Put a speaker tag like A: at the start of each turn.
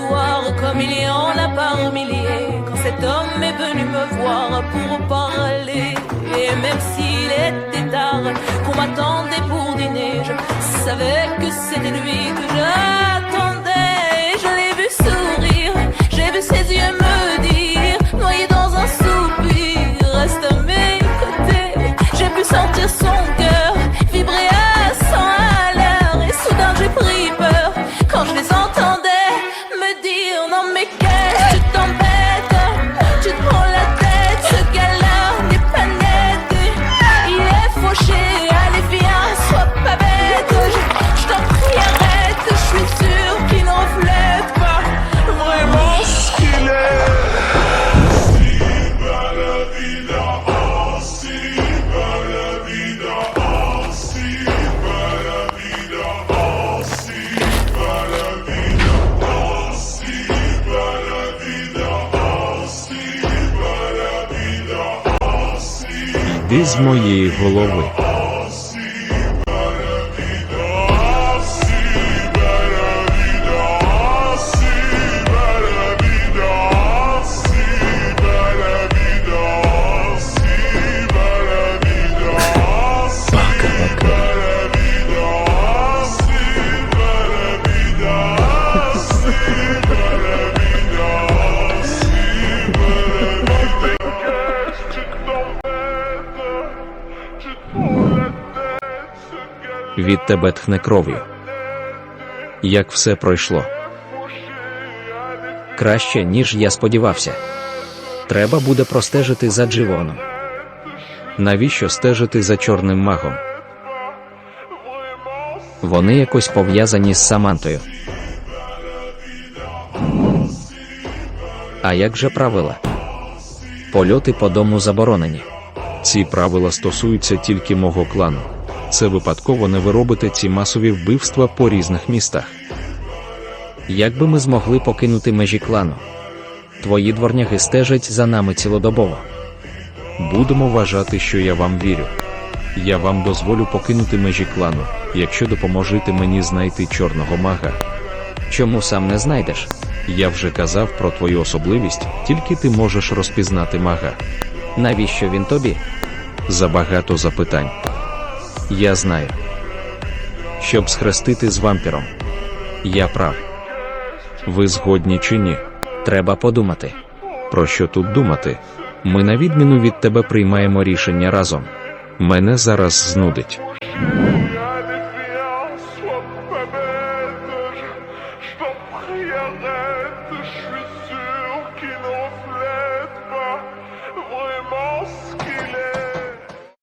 A: un million là par milliers. Quand cet homme est venu me voir pour parler, et même s'il était tard, qu'on m'attendait pour dîner, je savais que c'était lui que
B: Йди з моєї голови. Від тебе тхне кров'ю. Як все пройшло.
C: Краще, ніж я сподівався. Треба буде простежити за Дживоном.
B: Навіщо стежити за чорним магом?
C: Вони якось пов'язані з Самантою. А як же правила? Польоти по дому заборонені.
B: Ці правила стосуються тільки мого клану. Це випадково не ви робите ці масові вбивства по різних містах.
C: Як би ми змогли покинути межі клану? Твої дворняги стежать за нами цілодобово.
B: Будемо вважати, що я вам вірю. Я вам дозволю покинути межі клану, якщо допоможете мені знайти чорного мага.
C: Чому сам не знайдеш?
B: Я вже казав про твою особливість, тільки ти можеш розпізнати мага.
C: Навіщо він тобі?
B: Забагато запитань.
C: Я знаю.
B: Щоб схрестити з вампіром. Я прав. Ви згодні чи ні?
C: Треба подумати.
B: Про що тут думати? Ми, на відміну від тебе, приймаємо рішення разом. Мене зараз знудить.